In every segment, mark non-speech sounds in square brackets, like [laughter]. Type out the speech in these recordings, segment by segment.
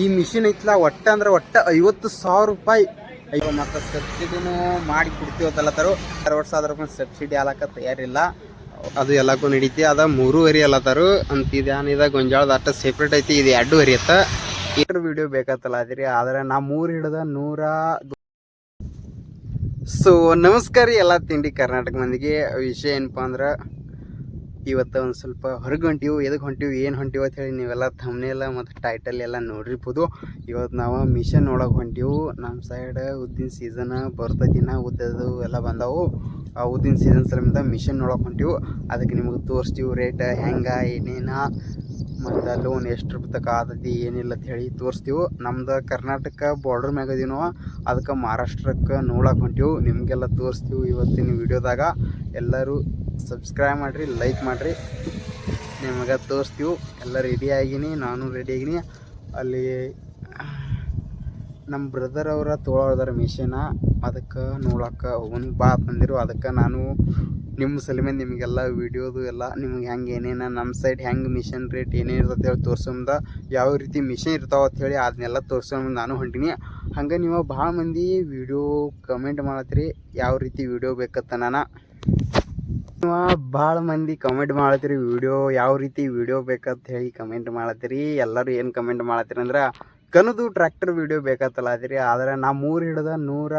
ಈ ಮಿಷಿನ್ ಐತ್ಲ, ಒಟ್ಟ ಅಂದ್ರೆ ಒಟ್ಟ ಐವತ್ತು ಸಾವಿರ ರೂಪಾಯಿ. ಅಯ್ಯೋ, ಮತ್ತು ಸಬ್ಸಿಡಿನೂ ಮಾಡಿ ಕೊಡ್ತೀವತ್ತಲ್ಲತ್ತಾರು ಅರವತ್ತು ಸಾವಿರ ರೂಪಾಯಿ ಸಬ್ಸಿಡಿ ಆಲಕ್ಕ ತಯಾರಿಲ್ಲ. ಅದು ಎಲ್ಲಕ್ಕೂ ನಡೀತಿ. ಅದ ಮೂರುವರೆ ಅಲ್ಲತ್ತಾರು ಅಂತ ಇದ ಗೊಂಜಾಳದ ಅಟ್ಟ ಸೆಪ್ರೇಟ್ ಐತಿ. ಇದು ಎರಡೂವರೆ ಅತ್ತ. ಇದ್ರ ವಿಡಿಯೋ ಬೇಕತ್ತಲ್ಲ ಅದ್ರಿ ಆದ್ರೆ ನಾ ಮೂರು ಹಿಡ್ದ ನೂರ ಸೊ ನಮಸ್ಕಾರ ಎಲ್ಲ ತಿಂಡಿ ಕರ್ನಾಟಕ ಮಂದಿಗೆ. ವಿಷಯ ಏನಪ್ಪ ಅಂದ್ರೆ ಇವತ್ತು ಒಂದು ಸ್ವಲ್ಪ ಹೊರಗೆ ಹೊಂಟಿವು ಎದಕ್ಕೆ ಹೊಂಟಿವು, ಏನು ಹೊಂಟಿವು ಅಂತ ಹೇಳಿ ನೀವೆಲ್ಲ ಥಮ್ನೆಲ್ಲ ಮತ್ತು ಟೈಟಲ್ ಎಲ್ಲ ನೋಡಿರ್ಬೋದು. ಇವತ್ತು ನಾವು ಮಿಷನ್ ನೋಡೋಕೆ ಹೊಂಟಿವು. ನಮ್ಮ ಸೈಡ್ ಉದ್ದಿನ ಸೀಸನ್ ಬರ್ತೈತಿ ನಾ ಉದ್ದದು ಎಲ್ಲ ಬಂದವು. ಆ ಉದ್ದಿನ ಸೀಸನ್ ಸಲಮಿಂದ ಮಿಷನ್ ನೋಡೋಕೆ ಹೊಂಟಿವು. ಅದಕ್ಕೆ ನಿಮಗೆ ತೋರಿಸ್ತೀವಿ ರೇಟ್ ಹೆಂಗೆ, ಏನೇನು, ಮತ್ತು ಲೋನ್ ಎಷ್ಟು ತಕ ಆದತಿ ಏನಿಲ್ಲ ಅಂತ ಹೇಳಿ ತೋರಿಸ್ತೀವಿ. ನಮ್ದು ಕರ್ನಾಟಕ ಬಾರ್ಡರ್ ಮ್ಯಾಗ ಅದಕ್ಕೆ ಮಹಾರಾಷ್ಟ್ರಕ್ಕೆ ನೋಡಕ್ಕೆ ಹೊಂಟಿವು. ನಿಮಗೆಲ್ಲ ತೋರಿಸ್ತೀವಿ ಇವತ್ತಿನ ವಿಡಿಯೋದಾಗ ಎಲ್ಲರೂ ಸಬ್ಸ್ಕ್ರೈಬ್ ಮಾಡಿರಿ ಲೈಕ್ ಮಾಡಿರಿ. ನಿಮಗೆ ತೋರಿಸ್ತೀವಿ. ಎಲ್ಲ ರೆಡಿ ಆಗಿನಿ, ನಾನು ರೆಡಿ ಆಗಿನಿ. ಅಲ್ಲಿ ನಮ್ಮ ಬ್ರದರ್ ಅವರ ತೋಳೋದಾರ ಮಿಷಿನ ಅದಕ್ಕೆ ನೋಡೋಕೆ ಹೋಗಿ ಬಾ ತಂದಿರು. ಅದಕ್ಕೆ ನಾನು ನಿಮ್ಮ ಸಲಮೇಲೆ ನಿಮಗೆಲ್ಲ ವೀಡಿಯೋದು ಎಲ್ಲ, ನಿಮ್ಗೆ ಹೆಂಗೆ ಏನೇನು ನಮ್ಮ ಸೈಡ್ ಹೆಂಗೆ ಮಿಷನ್ ರೇಟ್ ಏನೇನು ಇರ್ತದೆ ಹೇಳಿ ತೋರಿಸೋಮ್ದ. ಯಾವ ರೀತಿ ಮಿಷನ್ ಇರ್ತಾವೆ ಅಂತ ಹೇಳಿ ಅದನ್ನೆಲ್ಲ ತೋರ್ಸೋಮ್ ನಾನು ಹೊಂಟೀನಿ. ಹಂಗೆ ನೀವು ಭಾಳ ಮಂದಿ ವಿಡಿಯೋ ಕಮೆಂಟ್ ಮಾಡತ್ತೀರಿ ಯಾವ ರೀತಿ ವಿಡಿಯೋ ಬೇಕತ್ತ ನಾನು ಭಾಳ ಮಂದಿ ಕಮೆಂಟ್ ಮಾಡತ್ತೀರಿ. ವಿಡಿಯೋ ಯಾವ ರೀತಿ ವಿಡಿಯೋ ಬೇಕಂತ ಹೇಳಿ ಕಮೆಂಟ್ ಮಾಡತ್ತೀರಿ. ಎಲ್ಲರೂ ಏನು ಕಮೆಂಟ್ ಮಾಡತ್ತೀರಿ ಅಂದ್ರೆ, ಕನದು ಟ್ರ್ಯಾಕ್ಟರ್ ವಿಡಿಯೋ ಬೇಕತ್ತಲ್ಲ ಅದ್ರಿ ಆದ್ರೆ ನಾ ಮೂರು ಹಿಡ್ದ ನೂರ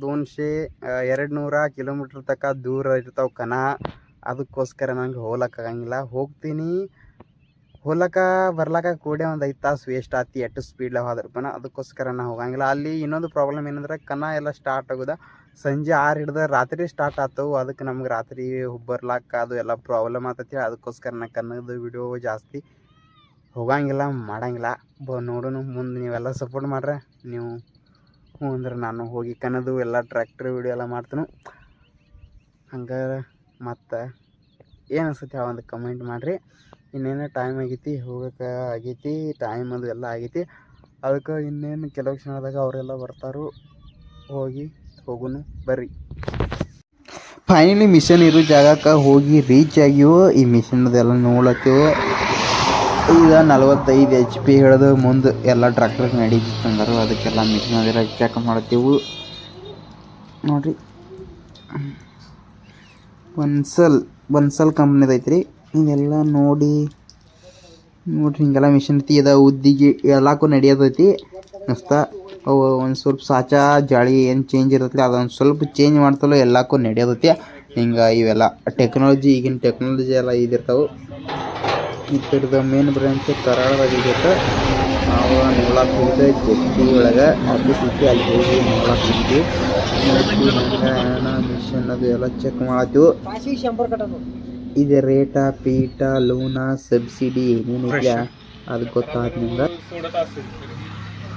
ದೋನ್ಶೆ ಎರಡು ನೂರ ಕಿಲೋಮೀಟ್ರ್ ತನಕ ದೂರ ಇರ್ತಾವೆ ಕನ. ಅದಕ್ಕೋಸ್ಕರ ನಂಗೆ ಹೋಗ್ಲಕ್ಕಾಗಂಗಿಲ್ಲ ಹೋಗ್ತೀನಿ. ಹೋಲಕ ಬರ್ಲಕ್ಕ ಕೂಡೆ ಒಂದು ಐದು ತಾಸು ವೇಸ್ಟ್ ಆತಿ, ಎಷ್ಟು ಸ್ಪೀಡ್ ಹೋದ್ರಪ್ಪನ ಅದಕ್ಕೋಸ್ಕರ ನಾ ಹೋಗಂಗಿಲ್ಲ. ಅಲ್ಲಿ ಇನ್ನೊಂದು ಪ್ರಾಬ್ಲಮ್ ಏನಂದ್ರೆ, ಕನ ಎಲ್ಲ ಸ್ಟಾರ್ಟ್ ಆಗೋದ. ಸಂಜೆ ಆರು ಹಿಡ್ದ ರಾತ್ರಿ ಸ್ಟಾರ್ಟ್ ಆತವು ಅದಕ್ಕೆ ನಮ್ಗೆ ರಾತ್ರಿ ಬರ್ಲಾಕ ಅದು ಎಲ್ಲ ಪ್ರಾಬ್ಲಮ್ ಆತತಿ. ಅದಕ್ಕೋಸ್ಕರ ನಾ ಕನ್ನಡದ ವಿಡಿಯೋ ಜಾಸ್ತಿ ಹೋಗಂಗಿಲ್ಲ, ಮಾಡಂಗಿಲ್ಲ. ಬ ನೋಡೋಣ ಮುಂದೆ ನೀವೆಲ್ಲ ಸಪೋರ್ಟ್ ಮಾಡ್ರೆ. ನೀವು ಹ್ಞೂ ಅಂದ್ರೆ ನಾನು ಹೋಗಿ ಕನ್ನದು ಎಲ್ಲ ಟ್ರ್ಯಾಕ್ಟ್ರ್ ವಿಡಿಯೋ ಎಲ್ಲ ಮಾಡ್ತೀನಿ. ಹಂಗಾರೆ ಮತ್ತು ಏನು ಅನ್ಸುತ್ತೆ ಆ ಒಂದು ಕಮೆಂಟ್ ಮಾಡಿರಿ. ಇನ್ನೇನು ಟೈಮ್ ಆಗೈತಿ? ಹೋಗೋಕೆ ಆಗೈತಿ? ಟೈಮ್ ಅದು ಎಲ್ಲ ಆಗೈತಿ. ಅದಕ್ಕೆ ಇನ್ನೇನು ಕೆಲವು ಕ್ಷಣದಾಗ ಅವರೆಲ್ಲ ಬರ್ತಾರೋ. ಹೋಗಿ ಹೋಗುನು? ಬರ್ರಿ. ಫೈನಲಿ ಮಿಷನ್ ಇರೋ ಜಾಗಕ್ಕೆ ಹೋಗಿ ರೀಚ್ ಆಗಿವು ಈ ಮಿಷನ್ದೆಲ್ಲ ನೋಡ್ಲತ್ತೇವು ಈಗ ನಲವತ್ತೈದು ಎಚ್ ಪಿ ಹಿಡಿದು ಮುಂದೆ ಎಲ್ಲ ಟ್ರ್ಯಾಕ್ಟರ್ ನಡೀತಿತ್ತಂದರು ಅದಕ್ಕೆಲ್ಲ ಮಿಷನ್ ಅದೆಲ್ಲ ಚೆಕ್ ಮಾಡ್ತೀವಿ. ನೋಡ್ರಿ. ಬನ್ಸಲ್ ಬನ್ಸಲ್ ಕಂಪ್ನಿದು ಐತ್ರಿ. ಇದೆಲ್ಲ ನೋಡಿ. ನೋಡ್ರಿ, ಹಿಂಗೆಲ್ಲ ಮಿಷನ್ ಐತಿ. ಇದ ಉದ್ದಿಗೆ ಎಲ್ಲಕ್ಕೂ ನಡೆಯೋದೈತಿ. ಮಸ್ತ. ಅವು ಒಂದು ಸ್ವಲ್ಪ ಸಾಚಾ ಜಾಳಿ ಏನು ಚೇಂಜ್ ಇರುತ್ತೆ ಅದೊಂದು ಸ್ವಲ್ಪ ಚೇಂಜ್ ಮಾಡ್ತಲೋ ಎಲ್ಲಕ್ಕೂ ನಡೆಯೋದೈತಿ. ಹಿಂಗೆ ಇವೆಲ್ಲ ಟೆಕ್ನಾಲಜಿ ಈಗಿನ ಟೆಕ್ನಾಲಜಿ ಎಲ್ಲ ಇದಿರ್ತಾವೆ. ಕಡೆದ ಮೇನ್ ಬ್ರಾಂಚ್ ಕರಾಳದಾಗ ಇದೈತೆ ನಾವು ನೋಡಕ್ಕೆ ಹೋಗಿದ್ದೆ ಜಟ್ಟಿ ಒಳಗೆ. ಅಲ್ಲಿ ಸಿಕ್ಕಿ ಅಲ್ಲಿ ಹೋಗಿ ನೋಡಕ್ಕೆ ಹೋಗಿದ್ವಿ ಮಿಷನ್ ಅದು ಎಲ್ಲ ಚೆಕ್ ಮಾಡತ್ತೀವಿ ಇದು ರೇಟ ಪೀಟ ಲೋನ ಸಬ್ಸಿಡಿ ಏನೇನು ಇದೆಯಾ ಅದು ಗೊತ್ತಾದ್ನಿಂದ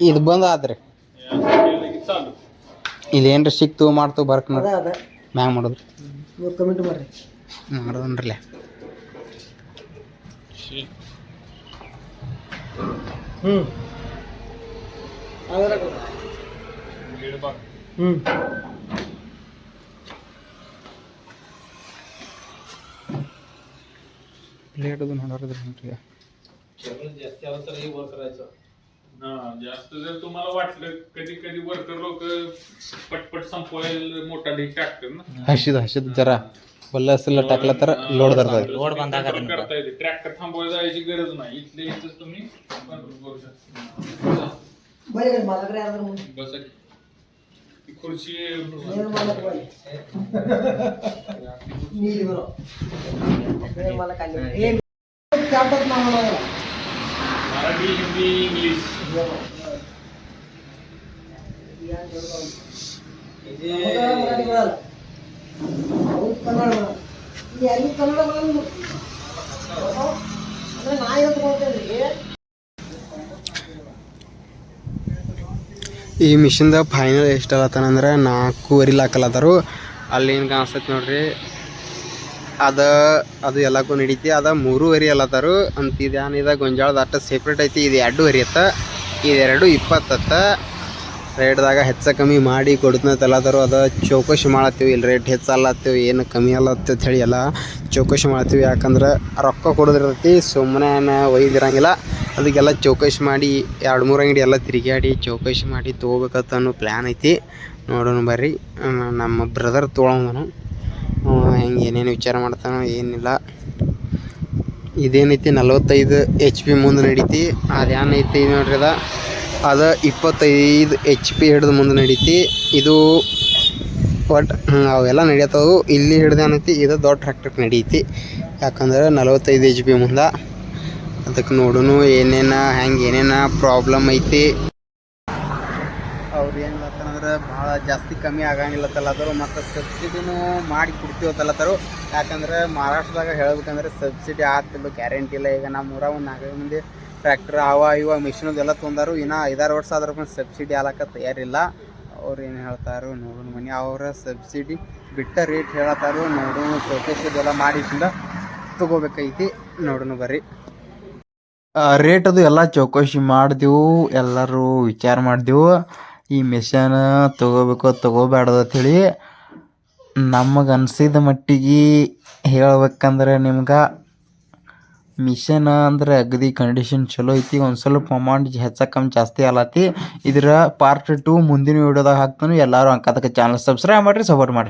ಇದು ಬಂದ ಆದ್ರೆ ಇಲ್ಲೇನ್ರ ಸಿಕ್ತು ಮಾಡ್ತು ಬರ್ಕ್ ನೋಡ್ರಿ ಮ್ಯಾಗ ಕಮೆಂಟ್ ಮಾಡ್ರಿ ಮಾಡೋದನ್ರಲ್ಲ ಹ್ಞೂ ಹ್ಞೂ ಪ್ಲೇಟ್ ಅದು ನೋಡೋದ್ರಿ जास्त आलं हे वर करायचं. हा जास्त जर तुम्हाला वाटलं कधी कधी वर्कर लोक पटपट संपवायला मोठा ढीक टाकतात ना. हशीत हशीत जरा वल्ला असेल टाकला तर लोड धरतात लोड बंदा करता येते ट्रॅक्टर थांबवायला जायची गरज नाही. इथले इथे तुम्ही control करू शकता. खुर्ची मला काय [laughs] ತಗೊಳ್ತೇನೆ ಈ ಮಿಷಿನ್ದ ಫೈನಲ್ ಎಷ್ಟು ಅಲ್ಲತ್ತಾನಂದ್ರೆ ನಾಲ್ಕೂವರೆ ಲಾಕಲ್ಲತ್ತಾರು ಅಲ್ಲಿ ಏನು ಕಾಣಿಸ್ತೈತೆ ನೋಡ್ರಿ. ಅದ, ಅದು ಎಲ್ಲಕ್ಕೂ ನಡೀತಿ. ಅದ ಮೂರುವರೆ ಅಲ್ಲತ್ತಾರು ಅಂತ ಇದೇನಿದೆ ಗೊಂಜಾಳದ ಅಟ್ಟ ಸೆಪ್ರೇಟ್ ಐತಿ. ಇದು ಎರಡೂವರೆ ಅತ್ತ. ಇದೆರಡು ಇಪ್ಪತ್ತತ್ತ ರೇಟ್ದಾಗ ಹೆಚ್ಚ ಕಮ್ಮಿ ಮಾಡಿ ಕೊಡ್ತನತ್ತಲ್ಲತ್ತಾರು ಅದ ಚೌಕಶಿ ಮಾಡತ್ತೀವಿ. ಇಲ್ಲಿ ರೇಟ್ ಹೆಚ್ಚಲ್ಲತ್ತೀವಿ ಏನು ಕಮ್ಮಿ ಅಲ್ಲತ್ತ ಹೇಳಿ ಎಲ್ಲ ಚೌಕಶಿ ಮಾಡ್ತೀವಿ ಯಾಕಂದ್ರೆ ರೊಕ್ಕ ಕೊಡೋದಿರ್ತೈತಿ. ಸುಮ್ಮನೆ ಒಯ್ದಿರಂಗಿಲ್ಲ ಅದಕ್ಕೆಲ್ಲ ಚೌಕಶಿ ಮಾಡಿ, ಎರಡು ಮೂರು ಅಂಗಡಿ ಎಲ್ಲ ತಿರುಗಾಡಿ ಚೌಕಶಿ ಮಾಡಿ ತೊಗೋಬೇಕಂತ ಅನ್ನೋ ಪ್ಲ್ಯಾನ್ ಐತಿ. ನೋಡೋಣ ಬರ್ರಿ. ನಮ್ಮ ಬ್ರದರ್ ತೊಗೊಳೋನು ಹೆಂಗೆ ಏನೇನು ವಿಚಾರ ಮಾಡ್ತಾನೋ ಏನಿಲ್ಲ. ಇದೇನೈತಿ, ನಲವತ್ತೈದು ಎಚ್ ಪಿ ಮುಂದೆ ನಡೀತಿ. ಅದೇನೈತಿ ನೋಡ್ರಿ ಅದ. ಅದು ಇಪ್ಪತ್ತೈದು ಎಚ್ ಪಿ ಹಿಡಿದು ಮುಂದೆ ನಡೀತಿ. ಇದು ಒಟ್ಟು ಅವೆಲ್ಲ ನಡೆಯತ್ತವು. ಇಲ್ಲಿ ಹಿಡ್ದು ಏನೈತಿ, ಇದು ದೊಡ್ಡ ಟ್ರ್ಯಾಕ್ಟರ್ಗೆ ನಡೀತಿ. ಯಾಕಂದ್ರೆ ನಲವತ್ತೈದು ಎಚ್ ಪಿ ಮುಂದೆ. ಅದಕ್ಕೆ ನೋಡೂ ಏನೇನು, ಹೆಂಗೆ ಏನೇನು ಪ್ರಾಬ್ಲಮ್ ಐತಿ. ಅವ್ರು ಏನು ಹೇಳ್ತಾರಂದ್ರೆ ಭಾಳ ಜಾಸ್ತಿ ಕಮ್ಮಿ ಆಗಂಗಿಲ್ಲತ್ತಲ್ಲದರು ಮತ್ತು ಸಬ್ಸಿಡಿನೂ ಮಾಡಿ ಕೊಡ್ತೀವತ್ತಲ್ಲತ್ತರು ಯಾಕಂದ್ರೆ ಮಹಾರಾಷ್ಟ್ರದಾಗ ಹೇಳ್ಬೇಕಂದ್ರೆ ಸಬ್ಸಿಡಿ ಆಗ್ತಿಲ್ಲ, ಗ್ಯಾರಂಟಿ ಇಲ್ಲ. ಈಗ ನಮ್ಮ ಊರಾಗ ಒಂದು ನಾಲ್ಕೈದು ಮಂದಿ ಟ್ರ್ಯಾಕ್ಟರ್ ಅವ ಇವ ಮಿಷಿನದೆಲ್ಲ ತೊಂದರು. ಇನ್ನು ಐದಾರು ವರ್ಷ ಆದ್ರೂ ಸಬ್ಸಿಡಿ ಆಲಕ್ಕ ತಯಾರಿಲ್ಲ. ಅವ್ರು ಏನು ಹೇಳ್ತಾರೋ ನೋಡೋಣ ಮನೆ, ಅವರ ಸಬ್ಸಿಡಿ ಬಿಟ್ಟ ರೇಟ್ ಹೇಳತ್ತಾರೋ ನೋಡೋಣ ಚೌಕಶಿದೆಲ್ಲ ಮಾಡಿಸಿಂದ ತಗೋಬೇಕೈತಿ ನೋಡೋಣ ಬರ್ರಿ. ರೇಟ್ ಅದು ಎಲ್ಲ ಚೌಕಶಿ ಮಾಡಿದೆವು, ಎಲ್ಲರೂ ವಿಚಾರ ಮಾಡಿದೆವು. ಈ ಮಿಷನ್ ತಗೋಬೇಕು ತಗೋಬ್ಯಾಡ್ದ ಹೇಳಿ ನಮಗೆ ಅನ್ಸಿದ ಮಟ್ಟಿಗೆ ಹೇಳ್ಬೇಕಂದ್ರೆ ನಿಮ್ಗೆ ಮಿಷನ್ ಅಂದ್ರೆ ಅಗದಿ ಕಂಡೀಷನ್ ಚಲೋ ಐತಿ, ಒಂದು ಸ್ವಲ್ಪ ಅಮೌಂಟ್ ಹೆಚ್ಚ ಕಮ್ಮಿ ಜಾಸ್ತಿ ಆಲತಿ. ಇದರ ಪಾರ್ಟ್ ಟು ಮುಂದಿನ ವಿಡಿಯೋದಾಗ ಹಾಕ್ತಾನೆ. ಎಲ್ಲರೂ ಅಂಕದಕ್ಕೆ ಚಾನಲ್ ಸಬ್ಸ್ಕ್ರೈಬ್ ಮಾಡಿರಿ ಸಪೋರ್ಟ್ ಮಾಡಿರಿ.